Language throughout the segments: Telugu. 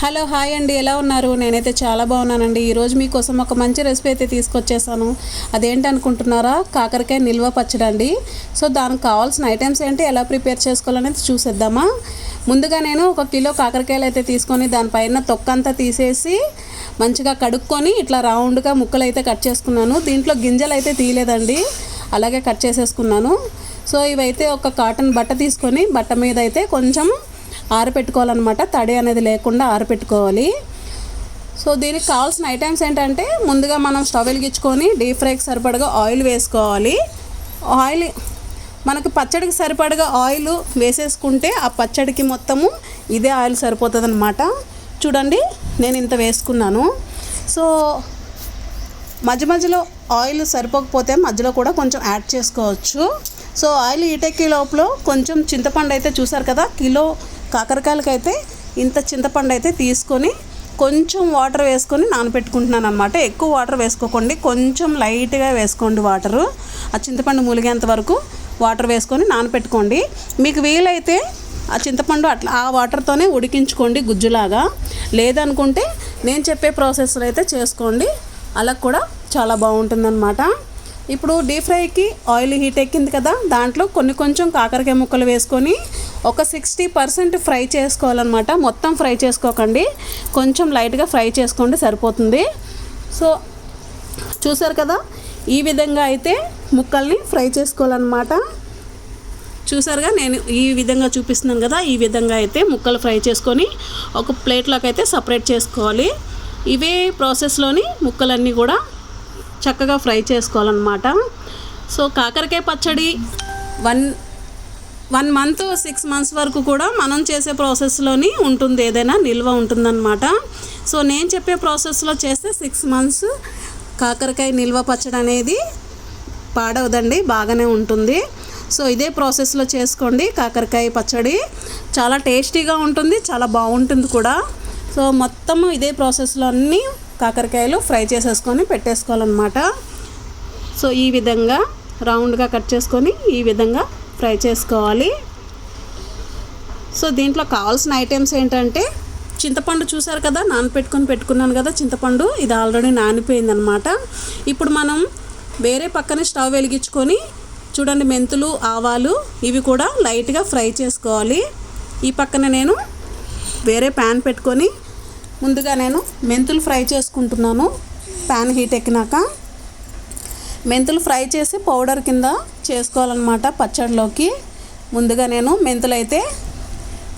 హలో హాయ్ అండి. ఎలా ఉన్నారు? నేనైతే చాలా బాగున్నానండి. ఈరోజు మీకోసం ఒక మంచి రెసిపీ అయితే తీసుకొచ్చేసాను. అదేంటి అనుకుంటున్నారా? కాకరకాయ నిల్వ పచ్చడి అండి సో దానికి కావాల్సిన ఐటమ్స్ ఏంటి? ఎలా ప్రిపేర్ చేసుకోవాలనేది చూసేద్దామా? ముందుగా నేను ఒక కిలో కాకరకాయలు అయితే తీసుకొని దానిపైన తొక్కంతా తీసేసి మంచిగా కడుక్కొని ఇట్లా రౌండ్గా ముక్కలు అయితే కట్ చేసుకున్నాను. దీంట్లో గింజలు అయితే తీయలేదండి. అలాగే కట్ చేసేసుకున్నాను. సో ఇవైతే ఒక కాటన్ బట్ట తీసుకొని బట్ట మీద అయితే కొంచెం ఆరపెట్టుకోవాలన్నమాట. తడి అనేది లేకుండా ఆరపెట్టుకోవాలి. సో దీనికి కావాల్సిన ఐటమ్స్ ఏంటంటే ముందుగా మనం స్టవ్ వెలిగించుకొని డీప్ ఫ్రైకి సరిపడగా ఆయిల్ వేసుకోవాలి. ఆయిల్ మనకు పచ్చడికి సరిపడగా ఆయిల్ వేసేసుకుంటే ఆ పచ్చడికి మొత్తము ఇదే ఆయిల్ సరిపోతుంది అనమాట చూడండి నేను ఇంత వేసుకున్నాను. సో మధ్య మధ్యలో ఆయిల్ సరిపోకపోతే మధ్యలో కూడా కొంచెం యాడ్ చేసుకోవచ్చు. సో ఆయిల్ ఈటెక్కి లోపల కొంచెం చింతపండు అయితే చూసారు కదా కిలో కాకరకాయలకైతే ఇంత చింతపండు అయితే తీసుకొని కొంచెం వాటర్ వేసుకొని నానబెట్టుకుంటున్నాను అనమాట ఎక్కువ వాటర్ వేసుకోకండి. కొంచెం లైట్గా వేసుకోండి వాటరు. ఆ చింతపండు ములిగేంత వరకు వాటర్ వేసుకొని నానబెట్టుకోండి మీకు వీలైతే ఆ చింతపండు అట్లా ఆ వాటర్తోనే ఉడికించుకోండి గుజ్జులాగా. లేదనుకుంటే నేను చెప్పే ప్రాసెస్లో అయితే చేసుకోండి. అలా కూడా చాలా బాగుంటుందన్నమాట. ఇప్పుడు డీప్ ఫ్రైకి ఆయిల్ హీట్ ఎక్కింది కదా. దాంట్లో కొన్ని కొంచెం కాకరకాయ ముక్కలు వేసుకొని ఒక సిక్స్టీ పర్సెంట్ ఫ్రై చేసుకోవాలన్నమాట. మొత్తం ఫ్రై చేసుకోకండి. కొంచెం లైట్గా ఫ్రై చేసుకోండి సరిపోతుంది. సో చూసారు కదా? ఈ విధంగా అయితే ముక్కల్ని ఫ్రై చేసుకోవాలన్నమాట. చూసారుగా? నేను ఈ విధంగా చూపిస్తున్నాను కదా? ఈ విధంగా అయితే ముక్కలు ఫ్రై చేసుకొని ఒక ప్లేట్లోకి అయితే సపరేట్ చేసుకోవాలి. ఇవే ప్రాసెస్లోని ముక్కలన్నీ కూడా చక్కగా ఫ్రై చేసుకోవాలన్నమాట. సో కాకరకాయ పచ్చడి one one month six months వరకు కూడా మనం చేసే ప్రాసెస్లోని ఉంటుంది ఏదైనా నిల్వ ఉంటుందన్నమాట. సో నేను చెప్పే ప్రాసెస్లో చేస్తే సిక్స్ మంత్స్ కాకరకాయ నిల్వ పచ్చడి అనేది పాడవదండి బాగానే ఉంటుంది. సో ఇదే ప్రాసెస్లో చేసుకోండి కాకరకాయ పచ్చడి. చాలా టేస్టీగా ఉంటుంది చాలా బాగుంటుంది కూడా. సో మొత్తం ఇదే ప్రాసెస్లో అన్నీ కాకరకాయలు ఫ్రై చేసేసుకొని పెట్టేసుకోవాలన్నమాట. సో ఈ విధంగా రౌండ్గా కట్ చేసుకొని ఈ విధంగా ఫ్రై చేసుకోవాలి. సో దీంట్లో కావాల్సిన ఐటమ్స్ ఏంటంటే చింతపండు చూసారు కదా నానపెట్టుకొని పెట్టుకున్నాను కదా చింతపండు ఇది ఆల్రెడీ నానిపోయిందనమాట. ఇప్పుడు మనం వేరే పక్కనే స్టవ్ వెలిగించుకొని చూడండి మెంతులు ఆవాలు ఇవి కూడా లైట్గా ఫ్రై చేసుకోవాలి. ఈ పక్కన నేను వేరే ప్యాన్ పెట్టుకొని ముందుగా నేను మెంతులు ఫ్రై చేసుకుంటున్నాను ప్యాన్ హీట్ ఎక్కినాక. మెంతులు ఫ్రై చేసి పౌడర్ కింద చేసుకోవాలన్నమాట పచ్చడిలోకి. ముందుగా నేను మెంతులు అయితే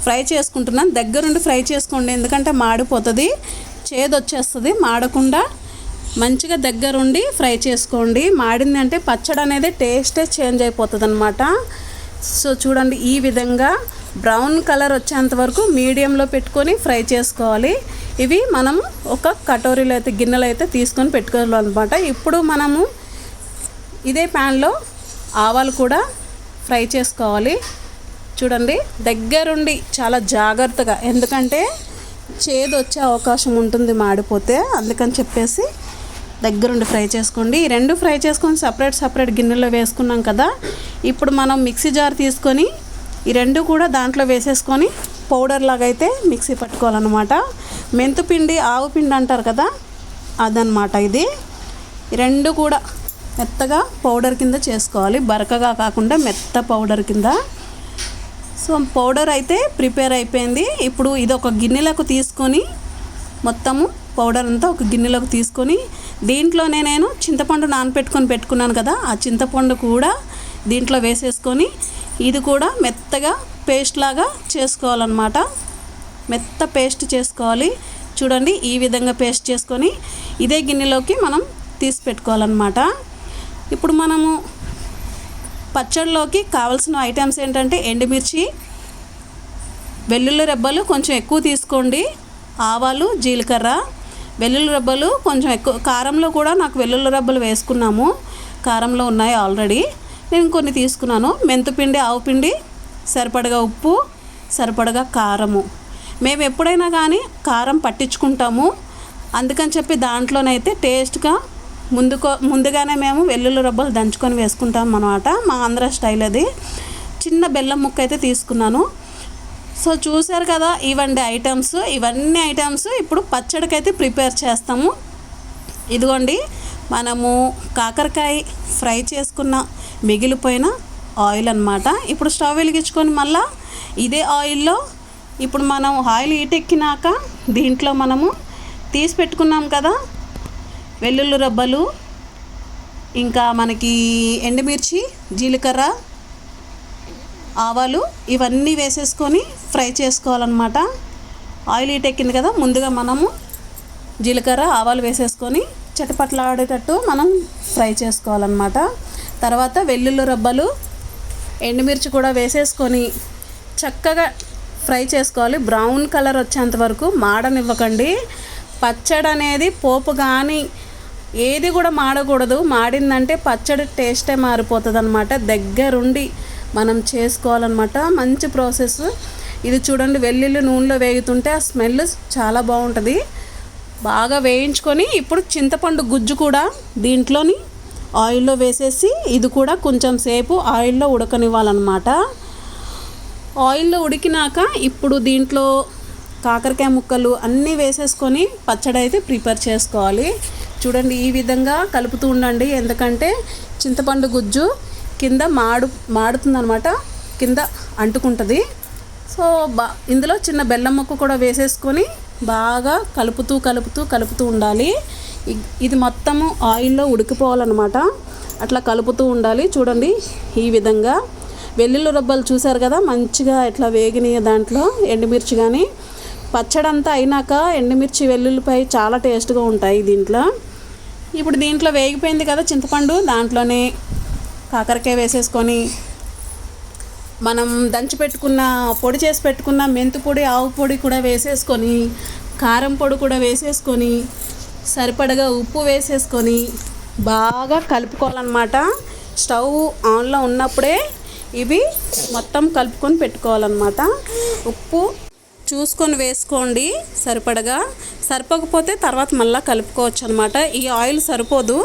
ఫ్రై చేసుకుంటున్నాను. దగ్గరుండి ఫ్రై చేసుకోండి. ఎందుకంటే మాడిపోతుంది. చేదు వచ్చేస్తుంది మాడకుండా మంచిగా దగ్గరుండి ఫ్రై చేసుకోండి. మాడింది అంటే పచ్చడి అనేది టేస్టే చేంజ్ అయిపోతుంది అనమాట సో చూడండి ఈ విధంగా బ్రౌన్ కలర్ వచ్చేంత వరకు మీడియంలో పెట్టుకొని ఫ్రై చేసుకోవాలి. ఇవి మనం ఒక కటోరీలో అయితే గిన్నెలు అయితే తీసుకొని పెట్టుకోవాలన్నమాట. ఇప్పుడు మనము ఇదే ప్యాన్లో ఆవాలు కూడా ఫ్రై చేసుకోవాలి. చూడండి దగ్గరుండి చాలా జాగ్రత్తగా ఎందుకంటే చేదు వచ్చే అవకాశం ఉంటుంది మాడిపోతే అందుకని చెప్పేసి దగ్గరుండి ఫ్రై చేసుకోండి. ఈ రెండు ఫ్రై చేసుకొని సపరేట్ సపరేట్ గిన్నెలో వేసుకున్నాం కదా ఇప్పుడు మనం మిక్సీ జార్ తీసుకొని ఈ రెండు కూడా దాంట్లో వేసేసుకొని పౌడర్ లాగైతే అయితే మిక్సీ పట్టుకోవాలన్నమాట. మెంతుపిండి ఆవు పిండి అంటారు కదా అదనమాట ఇది. రెండు కూడా మెత్తగా పౌడర్ కింద చేసుకోవాలి. బరకగా కాకుండా మెత్త పౌడర్ కింద. సో పౌడర్ అయితే ప్రిపేర్ అయిపోయింది. ఇప్పుడు ఇది ఒక గిన్నెలకు తీసుకొని మొత్తము పౌడర్ అంతా ఒక గిన్నెలోకి తీసుకొని దీంట్లోనే నేను చింతపండు నానపెట్టుకొని పెట్టుకున్నాను కదా ఆ చింతపండు కూడా దీంట్లో వేసేసుకొని ఇది కూడా మెత్తగా పేస్ట్ లాగా చేసుకోవాలన్నమాట. మెత్త పేస్ట్ చేసుకోవాలి. చూడండి ఈ విధంగా పేస్ట్ చేసుకొని ఇదే గిన్నెలోకి మనం తీసి పెట్టుకోవాలన్నమాట. ఇప్పుడు మనము పచ్చడిలోకి కావాల్సిన ఐటమ్స్ ఏంటంటే ఎండుమిర్చి వెల్లుల్లి రెబ్బలు కొంచెం ఎక్కువ తీసుకోండి. ఆవాలు జీలకర్ర వెల్లుల్లి రెబ్బలు కొంచెం ఎక్కువ కారంలో కూడా నాకు వెల్లుల్లి రెబ్బలు వేసుకున్నాము. కారంలో ఉన్నాయి ఆల్రెడీ. నేను కొన్ని తీసుకున్నాను. మెంతుపిండి ఆవు పిండి సరిపడగా ఉప్పు సరిపడగా కారము. మేము ఎప్పుడైనా కానీ కారం పట్టించుకుంటాము. అందుకని చెప్పి దాంట్లోనైతే టేస్ట్గా ముందుకో ముందుగానే మేము వెల్లుల్లి రబ్బలు దంచుకొని వేసుకుంటాం అనమాట మా ఆంధ్ర స్టైల్ అది. చిన్న బెల్లం ముక్క అయితే తీసుకున్నాను. సో చూసారు కదా ఇవండి ఐటమ్స్. ఇవన్నీ ఐటమ్స్ ఇప్పుడు పచ్చడికైతే ప్రిపేర్ చేస్తాము. ఇదిగోండి మనము కాకరకాయ ఫ్రై చేసుకున్న మిగిలిపోయిన ఆయిల్ అన్నమాట. ఇప్పుడు స్టవ్ వెలిగించుకొని మళ్ళా ఇదే ఆయిల్లో ఇప్పుడు మనం ఆయిల్ ఈటెక్కినాక దీంట్లో మనము తీసి పెట్టుకున్నాం కదా వెల్లుల్లి రబ్బలు ఇంకా మనకి ఎండుమిర్చి జీలకర్ర ఆవాలు ఇవన్నీ వేసేసుకొని ఫ్రై చేసుకోవాలన్నమాట. ఆయిల్ హీట్ ఎక్కింది కదా ముందుగా మనము జీలకర్ర ఆవాలు వేసేసుకొని చటపట్లాడేటట్టు మనం ఫ్రై చేసుకోవాలన్నమాట. తర్వాత వెల్లుల్లి రబ్బలు ఎండుమిర్చి కూడా వేసేసుకొని చక్కగా ఫ్రై చేసుకోవాలి. బ్రౌన్ కలర్ వచ్చేంత వరకు మాడనివ్వకండి. పచ్చడి అనేది పోపు కానీ ఏది కూడా మాడకూడదు. మాడిందంటే పచ్చడి టేస్టే మారిపోతుంది అనమాట దగ్గరుండి మనం చేసుకోవాలన్నమాట. మంచి ప్రాసెస్. ఇది చూడండి వెల్లుల్లి నూనెలో వేగుతుంటే ఆ స్మెల్ చాలా బాగుంటుంది. బాగా వేయించుకొని ఇప్పుడు చింతపండు గుజ్జు కూడా దీంట్లోని ఆయిల్లో వేసేసి ఇది కూడా కొంచెం సేపు ఆయిల్లో ఉడకనివ్వాలన్నమాట. ఆయిల్లో ఉడికినాక ఇప్పుడు దీంట్లో కాకరకాయ ముక్కలు అన్నీ వేసేసుకొని పచ్చడి అయితే ప్రిపేర్ చేసుకోవాలి. చూడండి ఈ విధంగా కలుపుతూ ఉండండి. ఎందుకంటే చింతపండు గుజ్జు కింద మాడు మాడుతుందనమాట కింద అంటుకుంటుంది. సో బా ఇందులో చిన్న బెల్లం ముక్క కూడా వేసేసుకొని బాగా కలుపుతూ కలుపుతూ కలుపుతూ ఉండాలి. ఇది మొత్తము ఆయిల్లో ఉడికిపోవాలన్నమాట. అట్లా కలుపుతూ ఉండాలి. చూడండి ఈ విధంగా. వెల్లుల్లి రబ్బలు చూసారు కదా మంచిగా ఇట్లా వేగినాయి దాంట్లో ఎండుమిర్చి కానీ పచ్చడంతా అయినాక ఎండుమిర్చి వెల్లుల్లిపై చాలా టేస్ట్గా ఉంటాయి దీంట్లో. ఇప్పుడు దీంట్లో వేగిపోయింది కదా చింతపండు దాంట్లోనే కాకరకాయ వేసేసుకొని మనం దంచి పెట్టుకున్న పొడి చేసి పెట్టుకున్న మెంతు పొడి ఆవు పొడి కూడా వేసేసుకొని కారం పొడి కూడా వేసేసుకొని సరిపడగా ఉప్పు వేసేసుకొని బాగా కలుపుకోవాలన్నమాట. స్టవ్ ఆన్లో ఉన్నప్పుడే ఇవి మొత్తం కలుపుకొని పెట్టుకోవాలన్నమాట. ఉప్పు చూసుకొని వేసుకోండి సరిపడగా. సరిపోకపోతే తర్వాత మళ్ళీ కలుపుకోవచ్చు అనమాట ఈ ఆయిల్ సరిపోదు.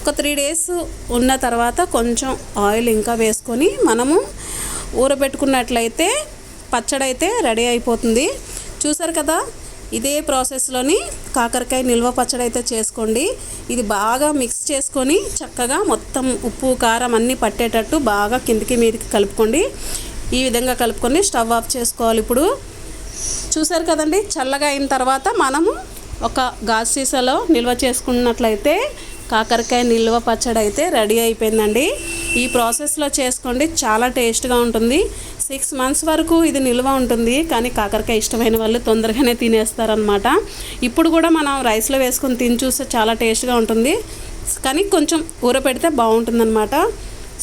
ఒక త్రీ డేస్ ఉన్న తర్వాత కొంచెం ఆయిల్ ఇంకా వేసుకొని మనము ఊరబెట్టుకున్నట్లయితే పచ్చడి అయితే రెడీ అయిపోతుంది. చూసారు కదా? ఇదే ప్రాసెస్లోని కాకరకాయ నిల్వ పచ్చడి అయితే చేసుకోండి. ఇది బాగా మిక్స్ చేసుకొని చక్కగా మొత్తం ఉప్పు కారం అన్నీ పట్టేటట్టు బాగా కిందికి మీదకి కలుపుకోండి. ఈ విధంగా కలుపుకొని స్టవ్ ఆఫ్ చేసుకోవాలి ఇప్పుడు. చూసారు కదండి? చల్లగా అయిన తర్వాత మనము ఒక గాజు సీసాలో నిల్వ చేసుకున్నట్లయితే కాకరకాయ నిల్వ పచ్చడి అయితే రెడీ అయిపోయిందండి. ఈ ప్రాసెస్లో చేసుకోండి చాలా టేస్ట్గా ఉంటుంది. సిక్స్ మంత్స్ వరకు ఇది నిల్వ ఉంటుంది కానీ కాకరకాయ ఇష్టమైన వాళ్ళు తొందరగానే తినేస్తారనమాట ఇప్పుడు కూడా మనం రైస్లో వేసుకొని తిని చూస్తే చాలా టేస్ట్గా ఉంటుంది. కానీ కొంచెం ఊర పెడితే బాగుంటుందన్నమాట.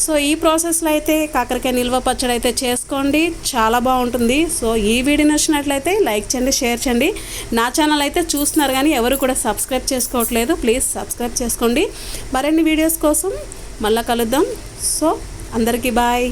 సో ఈ ప్రాసెస్లో అయితే కాకరకాయ నిల్వ పచ్చడి అయితే చేసుకోండి. చాలా బాగుంటుంది. సో ఈ వీడియో నచ్చినట్లయితే లైక్ చేయండి షేర్ చేయండి. నా ఛానల్ అయితే చూస్తున్నారు కానీ ఎవరు కూడా సబ్స్క్రైబ్ చేసుకోవట్లేదు. ప్లీజ్ సబ్స్క్రైబ్ చేసుకోండి. మరిన్ని వీడియోస్ కోసం మళ్ళీ కలుద్దాం. సో అందరికీ బాయ్.